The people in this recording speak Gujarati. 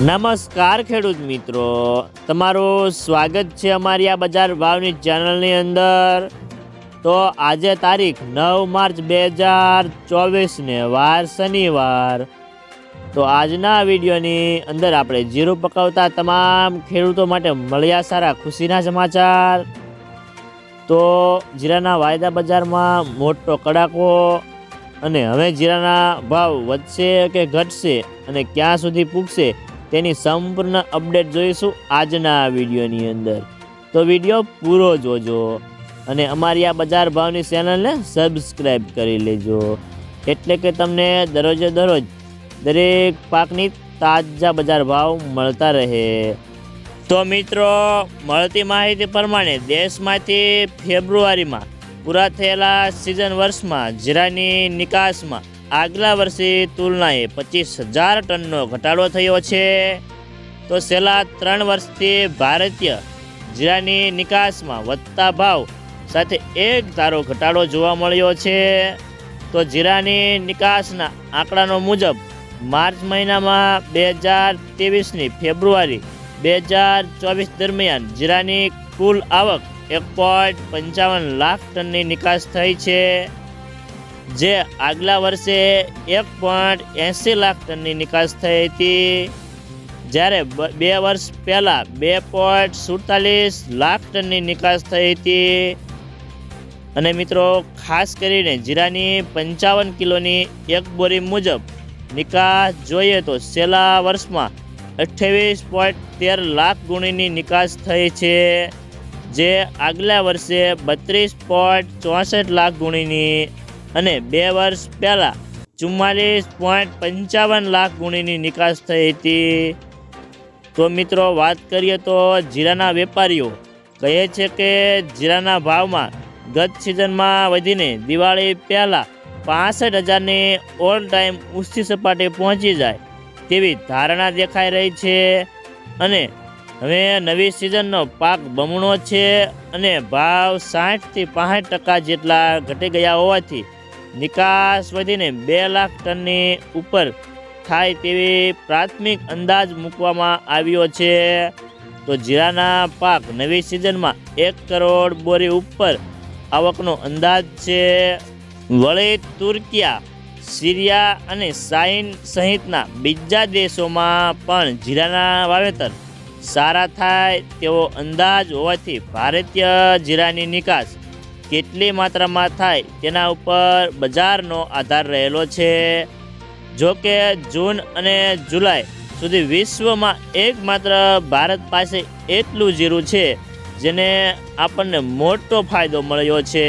નમસ્કાર ખેડૂત મિત્રો. તમારું સ્વાગત છે અમારી આ બજાર ભાવની ચેનલની અંદર. તો આજે તારીખ નવ માર્ચ બે હજાર ચોવીસને વાર શનિવાર. તો આજના વિડીયોની અંદર આપણે જીરું પકવતા તમામ ખેડૂતો માટે મળ્યા સારા ખુશીના સમાચાર. તો જીરાના વાયદા બજારમાં મોટો કડાકો અને હવે જીરાના ભાવ વધશે કે ઘટશે અને ક્યાં સુધી પૂગશે તેની સંપૂર્ણ અપડેટ જોઈશું આજના વિડીયોની અંદર. તો વીડિયો પૂરો જોજો અને અમારી આ બજાર ભાવની ચેનલને સબસ્ક્રાઈબ કરી લેજો. એટલે કે તમને દરરોજે દરરોજ દરેક પાકની તાજા બજાર ભાવ મળતા રહે. તો મિત્રો, મળતી માહિતી પ્રમાણે દેશમાંથી ફેબ્રુઆરીમાં પૂરા થયેલા સિઝન વર્ષમાં જીરાની નિકાસમાં આગલા વર્ષે તુલનાએ પચીસ હજાર ટનનો ઘટાડો થયો છે. તો છેલ્લા ત્રણ વર્ષથી ભારતીય જીરાની નિકાસમાં વધતા ભાવ સાથે એક ધારો ઘટાડો જોવા મળ્યો છે. તો જીરાની નિકાસના આંકડાનો મુજબ માર્ચ મહિનામાં બે હજાર ત્રેવીસની ફેબ્રુઆરી બે હજાર ચોવીસ દરમિયાન જીરાની કુલ આવક એક પોઈન્ટ પંચાવન લાખ ટનની નિકાસ થઈ છે. જે આગલા વર્ષે એક પોઈન્ટ એંસી લાખ ટનની નિકાસ થઈ હતી. જ્યારે બ- વર્ષ પહેલાં બે પોઈન્ટ સુડતાલીસ લાખ ટનની નિકાસ થઈ હતી. અને મિત્રો, ખાસ કરીને જીરાની પંચાવન કિલોની એક બોરી મુજબ નિકાસ જોઈએ તો છેલ્લા વર્ષમાં અઠ્યાવીસ પોઈન્ટ તેર લાખ ગુણીની નિકાસ થઈ છે. જે આગલા વર્ષે બત્રીસ પોઈન્ટ ચોસઠ લાખ ગુણીની અને બે વર્ષ પહેલાં ચુમ્માલીસ પોઈન્ટ પંચાવન લાખ ગુણીની નિકાસ થઈ હતી. તો મિત્રો, વાત કરીએ તો જીરાના વેપારીઓ કહે છે કે જીરાના ભાવમાં ગત સિઝનમાં વધીને દિવાળી પહેલાં પાસઠ હજારની ઓલ ટાઈમ ઊંચી સપાટી પહોંચી જાય તેવી ધારણા દેખાઈ રહી છે. અને હવે નવી સિઝનનો પાક બમણો છે અને ભાવ સાઠથી પાંસઠ ટકા જેટલા ઘટી ગયા હોવાથી નિકાસ વધીને બે લાખ ટનની ઉપર થાય તેવી પ્રાથમિક અંદાજ મૂકવામાં આવ્યો છે. તો જીરાના પાક નવી સિઝનમાં એક કરોડ બોરી ઉપર આવકનો અંદાજ છે. વળી તુર્કિયા, સિરિયા અને સાઇન સહિતના બીજા દેશોમાં પણ જીરાના વાવેતર સારા થાય તેવો અંદાજ હોવાથી ભારતીય જીરાની નિકાસ કેટલી માત્રામાં થાય તેના ઉપર બજારનો આધાર રહેલો છે. જો કે જૂન અને જુલાઈ સુધી વિશ્વમાં એકમાત્ર ભારત પાસે એટલું જીરું છે, જેને આપણને મોટો ફાયદો મળ્યો છે.